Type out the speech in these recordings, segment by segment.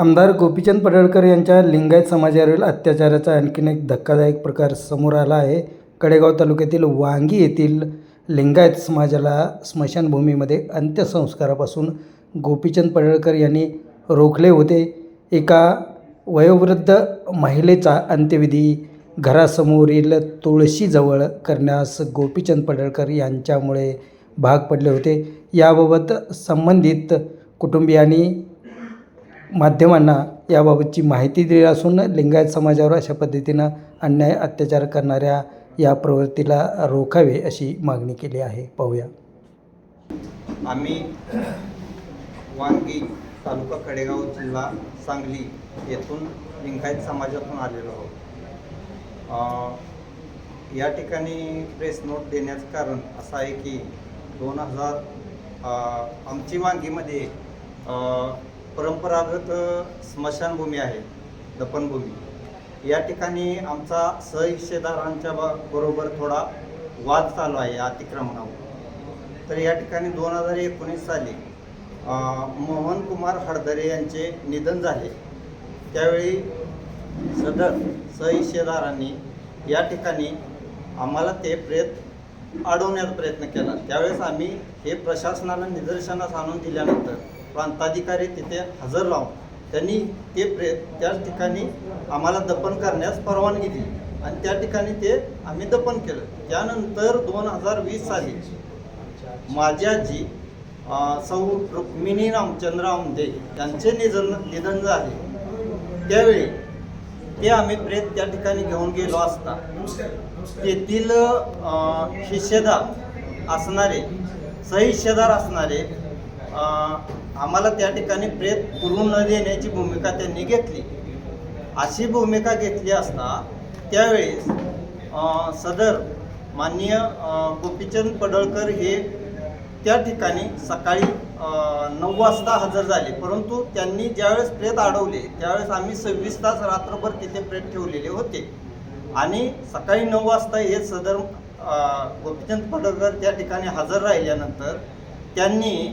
आमदार गोपीचंद पडळकर यांच्या लिंगायत समाजावरील अत्याचाराचा आणखीन एक धक्कादायक प्रकार समोर आला आहे. कडेगाव तालुक्यातील वांगी येथील लिंगायत समाजाला स्मशानभूमीमध्ये अंत्यसंस्कारापासून गोपीचंद पडळकर यांनी रोखले होते. एका वयोवृद्ध महिलेचा अंत्यविधी घरासमोरील तुळशीजवळ करण्यास गोपीचंद पडळकर यांच्यामुळे भाग पडले होते. याबाबत संबंधित कुटुंबियांनी माध्यमांना याबाबतची माहिती दिली असून लिंगायत समाजावर अशा पद्धतीनं अन्याय अत्याचार करणाऱ्या या प्रवृत्तीला रोखावे अशी मागणी केली आहे. पाहूया. आम्ही वांगी तालुका कडेगाव जिल्हा सांगली येथून लिंगायत समाजातून आलेलो आहोत. या ठिकाणी प्रेस नोट देण्याचं कारण असं आहे की दोन हजार आमची वांगीमध्ये परंपरागत स्मशानभूमी आहे दफनभूमी या ठिकाणी आमचा सहहिस्सेदारांच्या बरोबर थोडा वाद चालू आहे अतिक्रमणावर. तर या ठिकाणी दोन हजार एकोणीस साली मोहन कुमार हडदरे यांचे निधन झाले. त्यावेळी सदर सहहिस्सेदारांनी या ठिकाणी आम्हाला ते प्रेत अडवण्याचा प्रयत्न केला. त्यावेळेस आम्ही हे प्रशासनाला निदर्शनास आणून दिल्यानंतर प्रांताधिकारी तिथे हजर लावून त्यांनी ते प्रेत त्याच ठिकाणी आम्हाला दफन करण्यास परवानगी दिली. आणि त्या ठिकाणी ते आम्ही दफन केलं. त्यानंतर दोन हजार वीस साली माझी आजी सौ रुक्मिणी रामचंद्र आमदे यांचे निधन निधन झाले. त्यावेळी ते आम्ही प्रेत त्या ठिकाणी घेऊन गेलो असता. तेथील अ, असणारे सहिस्सेदार असणारे आम्हाला त्या ठिकाणी प्रेत पुरून न देण्याची भूमिका त्यांनी घेतली. अशी भूमिका घेतली असता त्यावेळेस सदर माननीय गोपीचंद पडळकर हे त्या ठिकाणी सकाळी नऊ वाजता हजर झाले. परंतु त्यांनी ज्यावेळेस प्रेत अडवले त्यावेळेस आम्ही सव्वीस तास रात्रभर तिथे प्रेत ठेवलेले होते. आणि सकाळी नऊ वाजता हे सदर गोपीचंद पडळकर त्या ठिकाणी हजर राहिल्यानंतर त्यांनी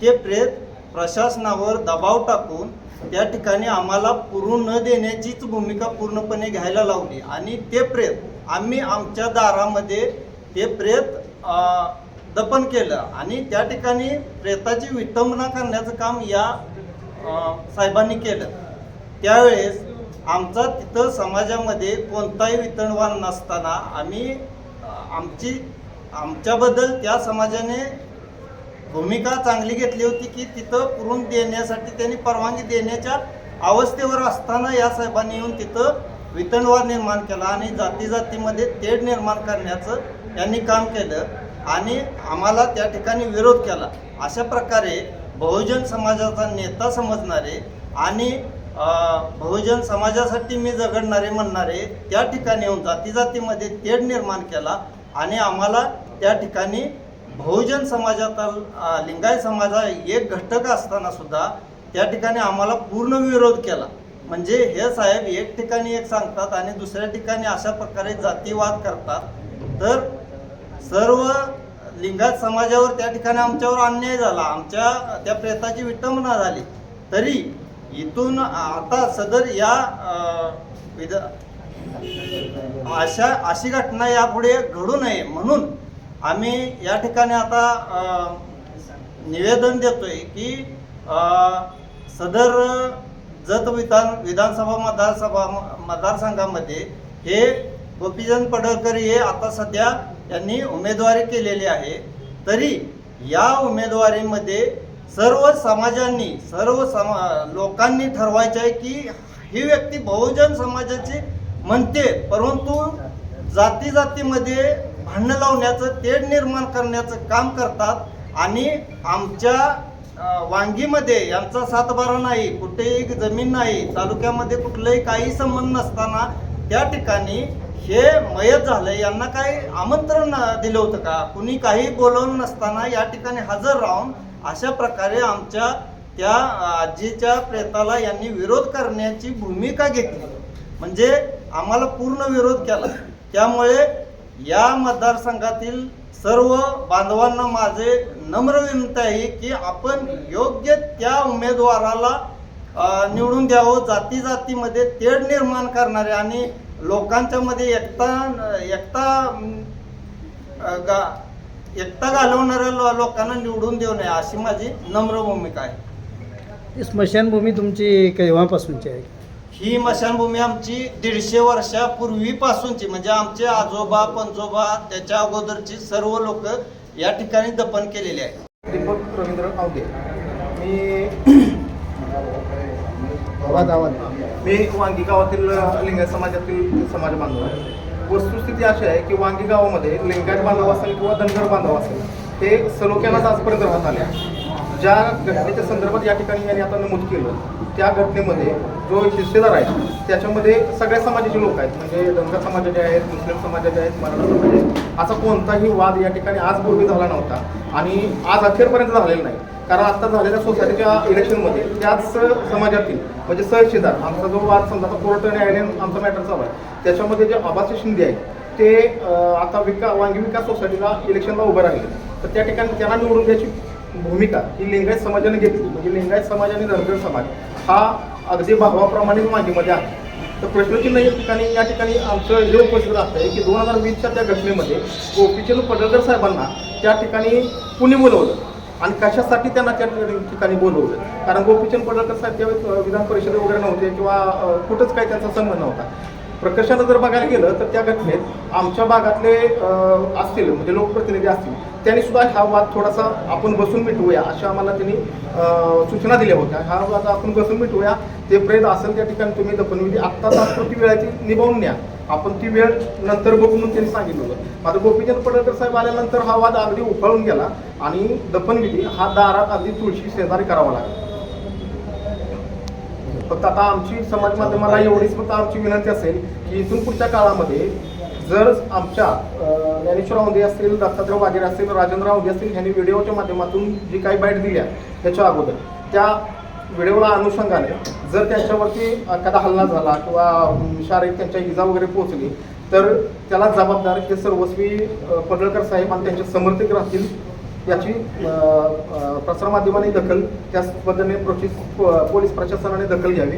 ते प्रेत प्रशासनावर दबाव टाकून त्या ठिकाणी आम्हाला पुरू न देण्याचीच भूमिका पूर्णपणे घ्यायला लावली. आणि ते प्रेत आम्ही आमच्या दारामध्ये ते प्रेत दपन दफन केलं. आणि त्या ठिकाणी प्रेताची विटंबना करण्याचं काम या साहेबांनी केलं. त्यावेळेस आमचा तिथं समाजामध्ये कोणताही वितरणवान नसताना आम्ही आमची आमच्याबद्दल त्या समाजाने भूमिका चांगली घेतली होती की तिथं पुरून देण्यासाठी त्यांनी परवानगी देण्याच्या अवस्थेवर असताना या साहेबांनी येऊन तिथं वितंडवाद निर्माण केला आणि जाती जातीमध्ये तेढ निर्माण करण्याचं त्यांनी काम केलं आणि आम्हाला त्या ठिकाणी विरोध केला. अशा प्रकारे बहुजन समाजाचा नेता समजणारे आणि बहुजन समाजासाठी मी झगडणारे म्हणणारे त्या ठिकाणी येऊन जाती जातीमध्ये तेढ निर्माण केला आणि आम्हाला त्या ठिकाणी बहुजन समाजाचा लिंगायत समाजा एक घटक असताना सुद्धा त्या ठिकाणी आम्हाला पूर्ण विरोध केला. म्हणजे हे साहेब एक ठिकाणी एक सांगतात आणि दुसऱ्या ठिकाणी अशा प्रकारे जातीवाद करतात. तर सर्व लिंगायत समाजावर त्या ठिकाणी आमच्यावर अन्याय झाला. आमच्या त्या प्रेताची विटंबना झाली. तरी इथून आता सदर या विध अशा अशी घटना यापुढे घडू नये म्हणून आम्ही या ठिकाणी आता निवेदन देतोय की सदर जत विधान विधानसभा मतदारसभा मतदारसंघामध्ये हे गोपीचंद पडळकर हे आता सध्या यांनी उमेदवारी केलेली आहे. तरी या उमेदवारीमध्ये सर्व समाजांनी सर्व समा लोकांनी ठरवायचे आहे की ही व्यक्ती बहुजन समाजाची म्हणते परंतु जाती जातीमध्ये भांडणं लावण्याचं तेढ निर्माण करण्याचं काम करतात आणि आमच्या वांगीमध्ये यांचा सातबारा नाही कुठेही जमीन नाही तालुक्यामध्ये कुठलंही काही संबंध नसताना त्या ठिकाणी हे मयत झालं यांना काही आमंत्रण दिलं होतं का? कुणी काही बोलवलं नसताना या ठिकाणी हजर राहून अशा प्रकारे आमच्या त्या आजीच्या प्रेताला यांनी विरोध करण्याची भूमिका घेतली. म्हणजे आम्हाला पूर्ण विरोध केला. त्यामुळे या मतदारसंघातील सर्व बांधवांना माझे नम्र विनंती आहे की आपण योग्य त्या उमेदवाराला निवडून द्यावं. जाती जातीमध्ये तेढ निर्माण करणारे आणि लोकांच्या मध्ये एकता एकता गा एकता घालवणाऱ्या लो- लोकांना निवडून देऊ नये अशी माझी नम्र भूमिका आहे. स्मशानभूमी तुमची केव्हापासूनची आहे? ही मशानभूमी आमची दीडशे वर्षापूर्वीपासूनची म्हणजे आमचे आजोबा पंजोबा त्याच्या अगोदरची सर्व लोक या ठिकाणी दफन केलेली आहेत. दीपक रवींद्र आवदे मी मी वांगी गावातील लिंगायत समाजातील समाज बांधव आहे. वस्तुस्थिती अशी आहे की वांगी गावामध्ये लिंगायत बांधव असेल किंवा धनगर बांधव असेल ते सलोख्यालाच आजपर्यंत राहत आले ज्या घटनेच्या संदर्भात या ठिकाणी यांनी आता नमूद केलं त्या घटनेमध्ये जो हिस्सेदार आहे त्याच्यामध्ये सगळ्या समाजाचे लोक आहेत. म्हणजे धनगर समाजाचे आहेत मुस्लिम समाजाचे आहेत मराठा समाजाचे आहेत. असा कोणताही वाद या ठिकाणी आजपूर्वी झाला नव्हता. आणि आज अखेरपर्यंत झालेला नाही. कारण आता झालेल्या सोसायटीच्या इलेक्शनमध्ये त्याच समाजातील म्हणजे सहशेदार आमचा जो वाद समजा आता कोर्ट न्यायालयीन आमचा मॅटर चालू आहे. त्याच्यामध्ये जे आबासी शिंदे आहेत ते आता विका वांगी विकास सोसायटीला इलेक्शनला उभं राहिले. तर त्या ठिकाणी त्यांना निवडून द्यायची भूमिका ही लिंगायत समाजाने घेतली. म्हणजे लिंगायत समाज आणि धनगर समाज. हा अगदी भावाप्रमाणेच मागीमध्ये आहे. तर प्रश्नचिन्ह या ठिकाणी या ठिकाणी आमचं हे उपस्थित राहतं आहे की दोन हजार वीसच्या त्या घटनेमध्ये गोपीचंद पडळकर साहेबांना त्या ठिकाणी कुणी बोलवलं? आणि कशासाठी त्यांना त्या ठिकाणी बोलवलं? कारण गोपीचंद पडळकर साहेब त्यावेळेस विधान परिषद वगैरे नव्हते किंवा कुठंच काही त्यांचा संबंध नव्हता. प्रकर्षानं जर बघायला गेलं तर त्या घटनेत आमच्या भागातले असतील म्हणजे लोकप्रतिनिधी असतील त्यांनी सुद्धा हा वाद थोडासा आपण बसून मिटवूया अशा आम्हाला त्यांनी सूचना दिल्या होत्या. हा वाद आपण बसून मिटवूया. ते प्रेत असेल त्या ठिकाणी तुम्ही दफनविधी आत्ता तात्पुरती वेळाची निभावून न्या. आपण ती वेळ नंतर बघू म्हणून त्यांनी सांगितलं होतं. मात्र गोपीचंद पडळकर साहेब आल्यानंतर हा वाद अगदी उफाळून गेला आणि दफनविधी हा दारात अगदी तुळशी शेजारी करावा लागला. फक्त आता आमची समाज माध्यमाला एवढीच फक्त आमची विनंती असेल की इथून पुढच्या काळामध्ये जर आमच्या ज्ञानेश्वर औंधे असतील दत्तात्रय वागेरे असतील राजेंद्र औंधे असतील यांनी व्हिडिओच्या माध्यमातून जी काही बाईट दिल्या त्याच्या अगोदर त्या व्हिडिओला अनुषंगाने जर त्यांच्यावरती एखादा हल्ला झाला किंवा शारीरिक त्यांच्या इजा वगैरे पोहोचली तर त्याला जबाबदार हे सर्वस्वी पडळकर साहेब आणि त्यांचे समर्थक राहतील. याची प्रसारमाध्यमाने प्रसारमाध्यमांनी दखल त्याच पद्धतीने पोलीस प्रशासनाने दखल घ्यावी.